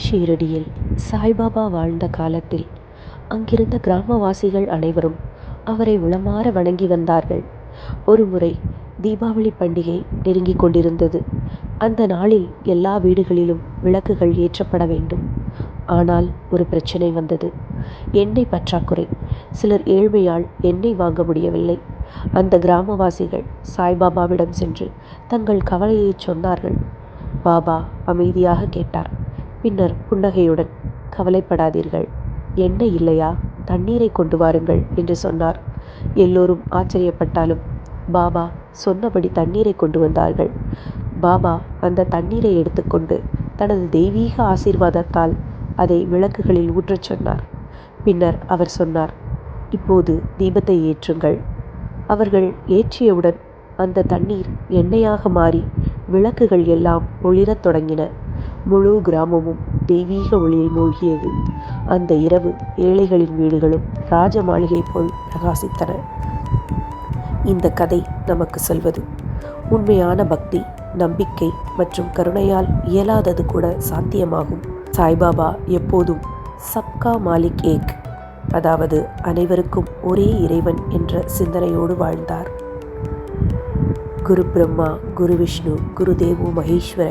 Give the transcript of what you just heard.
ஷீரடியில் சாய்பாபா வாழ்ந்த காலத்தில் அங்கிருந்த கிராமவாசிகள் அனைவரும் அவரை உளமாற வணங்கி வந்தார்கள். ஒருமுறை தீபாவளி பண்டிகை நெருங்கிக் கொண்டிருந்தது. அந்த நாளில் எல்லா வீடுகளிலும் விளக்குகள் ஏற்றப்பட வேண்டும். ஆனால் ஒரு பிரச்சனை வந்தது. எண்ணெய் பற்றாக்குறை. சிலர் ஏழ்மையால் எண்ணெய் வாங்க முடியவில்லை. அந்த கிராமவாசிகள் சாய்பாபாவிடம் சென்று தங்கள் கவலையை சொன்னார்கள். பாபா அமைதியாக கேட்டார். பின்னர் புன்னகையுடன் கவலைப்படாதீர்கள். எண்ணெய் இல்லையா? தண்ணீரை கொண்டு வாருங்கள் என்று சொன்னார். எல்லோரும் ஆச்சரியப்பட்டாலும் பாபா சொன்னபடி தண்ணீரை கொண்டு வந்தார்கள். பாபா அந்த தண்ணீரை எடுத்துக்கொண்டு தனது தெய்வீக ஆசீர்வாதத்தால் அதை விளக்குகளில் ஊற்றச் சொன்னார். பின்னர் அவர் சொன்னார் இப்போது தீபத்தை ஏற்றுங்கள். அவர்கள் ஏற்றியவுடன் அந்த தண்ணீர் எண்ணெயாக மாறி விளக்குகள் எல்லாம் ஒளிரத் தொடங்கின. முழு கிராமமும் தெய்வீக ஒளியில் மூழ்கியது. அந்த இரவு ஏழைகளின் வீடுகளும் ராஜ மாளிகை போல் பிரகாசித்தன. இந்த கதை நமக்கு சொல்வது உண்மையான பக்தி நம்பிக்கை மற்றும் கருணையால் இயலாதது கூட சாத்தியமாகும். சாய்பாபா எப்போதும் சப்கா மாலிக் ஏக் அதாவது அனைவருக்கும் ஒரே இறைவன் என்ற சிந்தனையோடு வாழ்ந்தார். குரு பிரம்மா குரு விஷ்ணு குரு தேவோ மகேஸ்வர